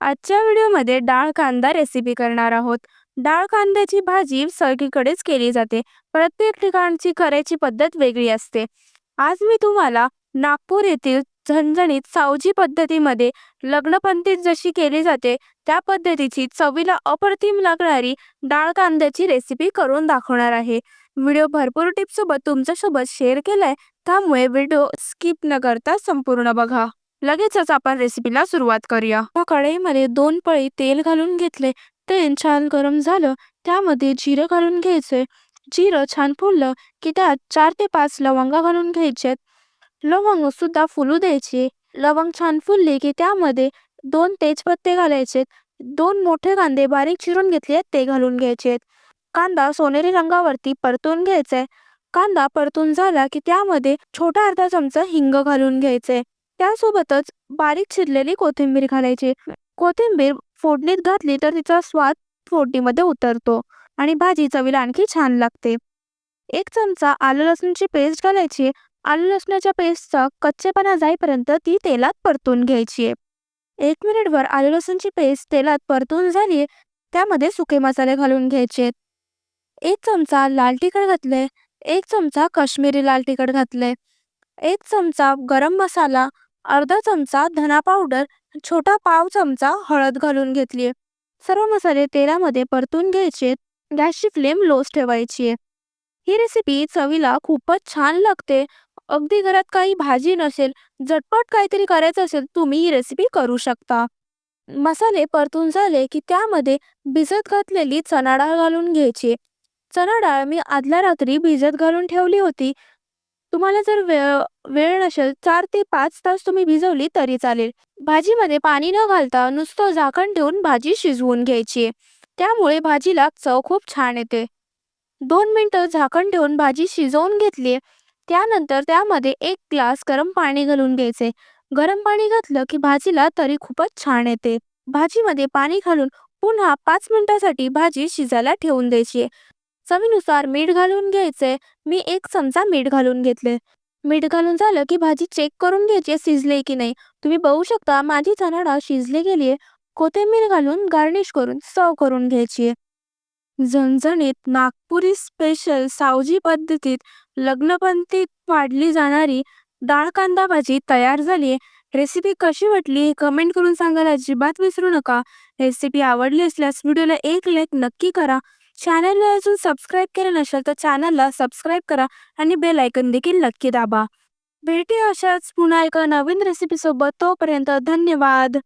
आजच्या व्हिडिओमध्ये डाळ कांदा रेसिपी करणार आहोत. डाळ कांद्याची भाजी सगळीकडेच केली जाते. प्रत्येक ठिकाणची करायची पद्धत वेगळी असते. आज मी तुम्हाला नागपूर येथील झणझणीत सावजी पद्धतीमध्ये लग्नपंथीत जशी केली जाते त्या पद्धतीची चवीला अप्रतिम लागणारी डाळ कांद्याची रेसिपी करून दाखवणार आहे. व्हिडिओ भरपूर टिप्ससोबत तुमच्यासोबत शेअर केलाय त्यामुळे व्हिडिओ स्किप न करता संपूर्ण बघा. लगेचच आपण रेसिपीला सुरुवात करूया. कढईमध्ये दोन पळी तेल घालून घेतले. तेल छान गरम झालं. त्यामध्ये जिरं घालून घ्यायचे. जिरं छान फुललं की त्यात चार ते पाच लवंगा घालून घ्यायचे. लवंग सुद्धा फुलू द्यायचे. लवंग छान फुलले की त्यामध्ये दोन तेजपत्ते घालायचे. दोन मोठे कांदे बारीक चिरून घेतले ते घालून घ्यायचे कांदा सोनेरी रंगावरती परतून घ्यायचे कांदा परतून झाला की त्यामध्ये छोटा अर्धा चमचा हिंग घालून घ्यायचे. त्यासोबतच बारीक चिरलेली कोथिंबीर घालायची. कोथिंबीर फोडणीत घातली तर तिचा स्वाद फोडणीमध्ये उतरतो आणि भाजी चवीला आणखी छान लागते. एक चमचा आलं लसूणची पेस्ट घालायची. आलं लसणाच्या पेस्टचा कच्चेपणा जाईपर्यंत ती तेलात परतून घ्यायची. आहे एक मिनिटभर आलं लसूणची पेस्ट तेलात परतून झाली त्यामध्ये सुके मसाले घालून घ्यायचे. एक चमचा लाल तिखट घातले. एक चमचा काश्मीरी लाल तिखट घातले. एक चमचा गरम मसाला अर्धा चमचा धना पावडर छोटा पाव चमचा हळद घालून घेतली. सर्व मसाले तेलामध्ये परतून घ्यायचे. गॅसची फ्लेम लोच ठेवायची. ही रेसिपी चवीला खूपच छान लागते. अगदी घरात काही भाजी नसेल झटपट काहीतरी करायचं असेल तुम्ही ही रेसिपी करू शकता. मसाले परतून झाले की त्यामध्ये भिजत घातलेली चणा डाळ घालून घ्यायची. चणा डाळ मी आदल्या रात्री भिजत घालून ठेवली होती. तुम्हाला जर वेळ वेळ नसेल चार ते पाच तास तुम्ही भिजवली तरी चालेल. भाजीमध्ये पाणी न घालता नुसतं झाकण ठेवून भाजी शिजवून घ्यायची. त्यामुळे भाजीला चव खूप छान येते. दोन मिनटं झाकण ठेवून भाजी शिजवून घेतली. त्यानंतर त्यामध्ये एक ग्लास गरम पाणी घालून घ्यायचे. गरम पाणी घातलं की भाजीला तरी खूपच छान येते. भाजीमध्ये पाणी घालून पुन्हा पाच मिनिटासाठी भाजी शिजायला ठेवून द्यायची. चवीनुसार मीठ घालून घ्यायचे. मी एक चमचा मीठ घालून घेतले. मीठ घालून झालं की भाजी चेक करून घ्यायची शिजले की नाही. तुम्ही बघू शकता माझी चणाडा शिजली गेली कोथिंबीर घालून गार्निश करून सर्व करून घ्यायची झणझणीत नागपुरी स्पेशल सावजी पद्धतीत लग्नपंथीत वाढली जाणारी डाळ कांदा भाजी तयार झाली रेसिपी कशी वाटली कमेंट करून सांगायला अजिबात विसरू नका. रेसिपी आवडली असल्यास व्हिडिओला एक लाईक नक्की करा. चॅनलला अजून सबस्क्राईब केलं नसेल तर चॅनलला सबस्क्राईब करा आणि बेल ऐकन देखील नक्की दाबा. भेटी अशाच पुन्हा एका नवीन रेसिपीसोबत तोपर्यंत धन्यवाद.